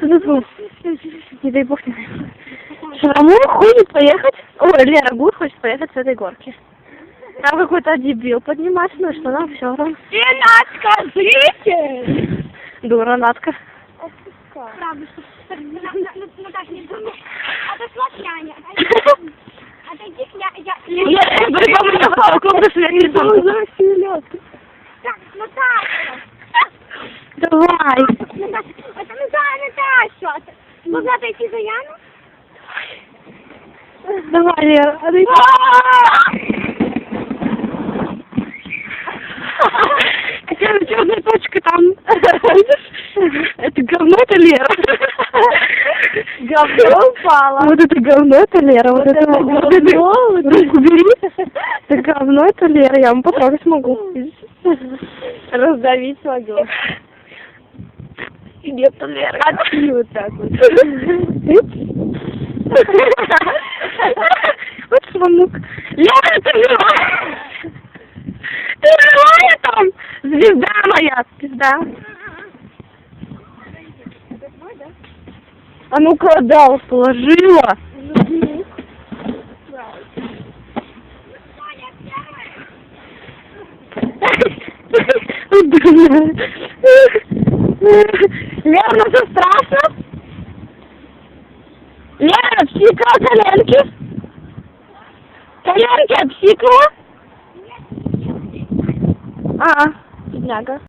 Фу-фу-фу. Не дай бог не Рамон хочет поехать, ой, Лера Гуд хочет поехать с этой горки. Там какой-то дебил поднимается, ну и что нам все равно. Сена, скажите! Дура, Натка. Правда, что... Наташа, не думай. А то случайно. Отойди, я... я... Припомню, что комнату я не знаю. Так, Наташа! Давай. Ну да, Наташа! Можно отойти за Яну? Давай, Лера. отойди. Хотя черная точка там. Это говно, это Лера. Говно упало. Вот это говно, это Лера. Вот, это, вот это Руку бери. Это говно, это Лера. Я вам потрогать смогу. Раздавить могу. Лера. Отпью вот так вот. Вот звонок. Лера, ты живая? Ты живая там? Звезда моя, звезда. А ну-ка, да, положила. Лера, ну что страшно? Лера, псикала коленки? Коленки обсикала? А, бедняга.